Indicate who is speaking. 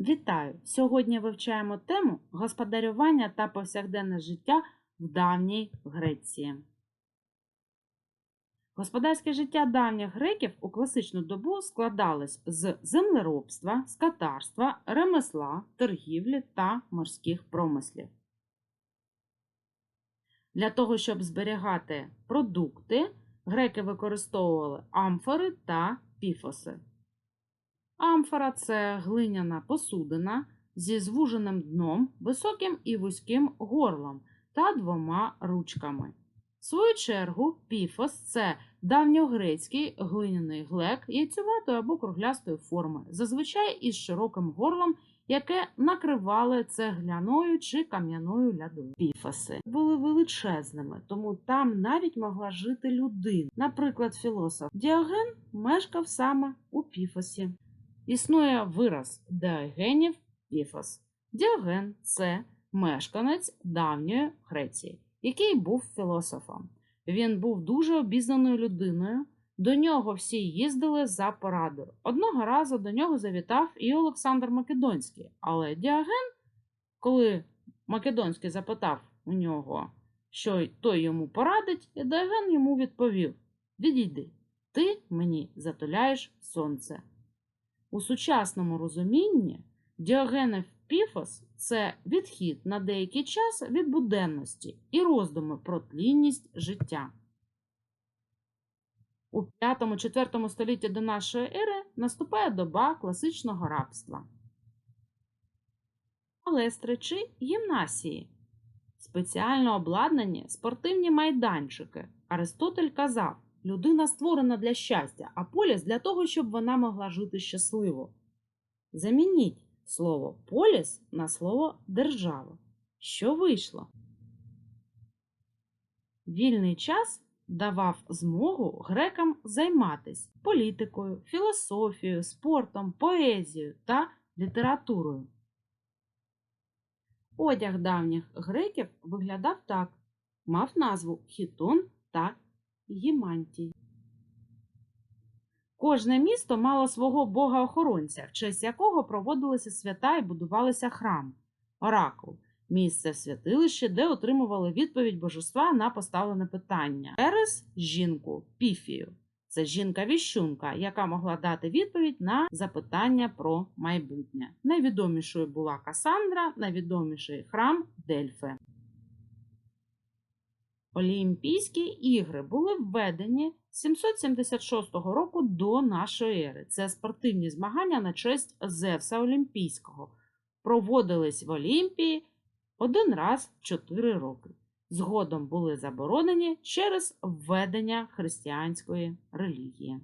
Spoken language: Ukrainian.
Speaker 1: Вітаю! Сьогодні вивчаємо тему господарювання та повсякденне життя в давній Греції. Господарське життя давніх греків у класичну добу складалось з землеробства, скотарства, ремесла, торгівлі та морських промислів. Для того, щоб зберігати продукти, греки використовували амфори та піфоси. Амфора це глиняна посудина зі звуженим дном, високим і вузьким горлом та двома ручками. В свою чергу, піфос це давньогрецький глиняний глек яйцюватої або круглястої форми, зазвичай із широким горлом, яке накривали цегляною чи кам'яною лядою. Піфоси були величезними, тому там навіть могла жити людина. Наприклад, філософ Діоген мешкав саме у піфосі. Існує вираз Діогенів піфос. Діоген це мешканець давньої Греції, який був філософом. Він був дуже обізнаною людиною. До нього всі їздили за порадою. Одного разу до нього завітав і Олександр Македонський, але Діоген, коли Македонський запитав у нього, що той йому порадить, і Діоген йому відповів: Відійди, ти мені затуляєш сонце. У сучасному розумінні Діогенев Піфос це відхід на деякий час від буденності і роздуми про тлінність життя. У 5-4 столітті до нашої ери наступає доба класичного рабства. Палестри чи гімнасії. Спеціально обладнані спортивні майданчики. Аристотель казав, людина створена для щастя, а поліс для того, щоб вона могла жити щасливо. Замініть слово поліс на слово держава. Що вийшло? Вільний час давав змогу грекам займатися політикою, філософією, спортом, поезією та літературою. Одяг давніх греків виглядав так: мав назву хітон та гімантій. Кожне місто мало свого бога-охоронця, в честь якого проводилися свята і будувалися храми. Оракул місце в святилищі, де отримували відповідь божества на поставлене питання. Ерес жінку, піфію. Це жінка-віщунка, яка могла дати відповідь на запитання про майбутнє. Найвідомішою була Касандра, найвідоміший храм Дельфи. Олімпійські ігри були введені 776 року до нашої ери. Це спортивні змагання на честь Зевса Олімпійського. Проводились в Олімпії один раз в 4 роки. Згодом були заборонені через введення християнської релігії.